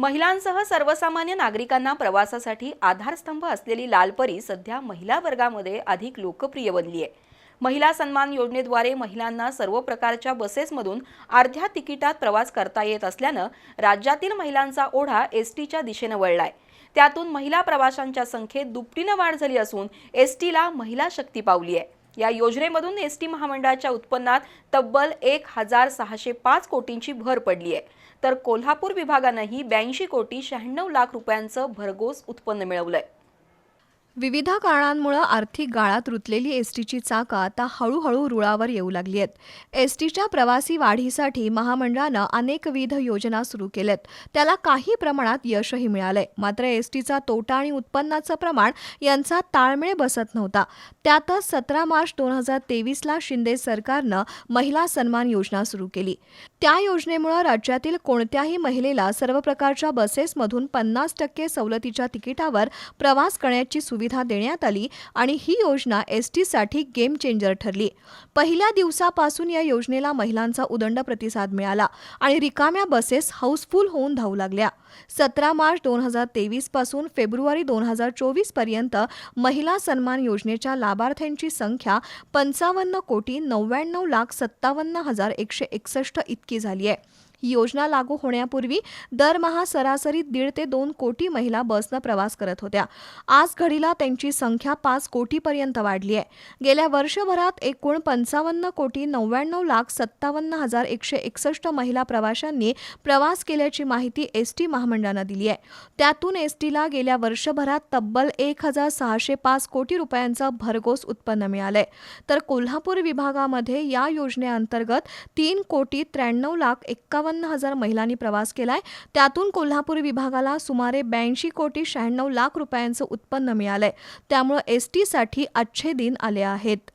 महिलांसह सर्वसामान्य नागरिकांना प्रवासासाठी आधारस्तंभ असलेली लालपरी सध्या महिला वर्गामध्ये अधिक लोकप्रिय बनली आहे. महिला सन्मान योजनेद्वारे महिलांना सर्व प्रकारच्या बसेसमधून अर्ध्या तिकिटात प्रवास करता येत असल्यानं राज्यातील महिलांचा ओढा एस टीच्या दिशेनं वळलाय. त्यातून महिला प्रवाशांच्या संख्येत दुपटीनं वाढ झाली असून एस टीला महिला शक्ती पावली आहे. या योजनेमधून एस टी महामंडळाच्या उत्पन्नात तब्बल एक हजार सहाशे पाच कोटींची भर पडली आहे. तर कोल्हापूर विभागानंही ब्याऐंशी कोटी शहाण्णव लाख रुपयांचं भरघोस उत्पन्न मिळवलंय. विविध कारणांमुळे आर्थिक गाळात रुतलेली एस टीची चाकं आता हळूहळू रुळावर येऊ लागली आहेत. एस टीच्या प्रवासी वाढीसाठी महामंडळानं अनेकविध योजना सुरू केल्यात. त्याला काही प्रमाणात यशही मिळालंय. मात्र एस टीचा तोटा आणि उत्पन्नाचं प्रमाण यांचा ताळमेळ बसत नव्हता. त्यातच सतरा मार्च दोन हजार तेवीसला शिंदे सरकारनं महिला सन्मान योजना सुरू केली. त्या योजनेमुळे राज्यातील कोणत्याही महिलेला सर्व प्रकारच्या बसेसमधून पन्नास टक्के सवलतीच्या तिकिटावर प्रवास करण्याची सुविधा देण्यात आली आणि ही योजना एस टीसाठी गेम चेंजर ठरली. पहिल्या दिवसापासून या योजनेला महिलांचा उदंड प्रतिसाद मिळाला आणि रिकाम्या बसेस हाऊसफुल होऊन धावू लागल्या. सतरा मार्च दोन हजार तेवीसपासून फेब्रुवारी दोन हजार चोवीसपर्यंत महिला सन्मान योजनेच्या लाभार्थ्यांची संख्या पंचावन्न कोटी नव्याण्णव लाख सत्तावन्न हजार एकशे एकसष्ट इतकी झाली आहे. ही योजना लागू होण्यापूर्वी दरमहा सरासरी दीड ते दोन कोटी महिला बसनं प्रवास करत होत्या. आज घडीला त्यांची संख्या पाच कोटीपर्यंत वाढली आहे. गेल्या वर्षभरात एकूण पंचावन्न कोटी नव्याण्णव लाख सत्तावन्न हजार एकशे एकसष्ट महिला प्रवाशांनी प्रवास केल्याची माहिती एस टी महामंडळानं दिली आहे. त्यातून एस टीला गेल्या वर्षभरात तब्बल एक हजार सहाशे पाच कोटी रुपयांचं भरघोस उत्पन्न मिळालंय. तर कोल्हापूर विभागामध्ये या योजनेअंतर्गत तीन कोटी त्र्याण्णव लाख एक्कावन्न हजार महिलांनी प्रवास केलाय. त्यातून कोल्हापूर विभागाला सुमारे ब्याऐंशी कोटी शहाण्णव लाख रुपयांचं उत्पन्न मिळालंय. त्यामुळे एसटीसाठी अच्छे दिन आले आहेत.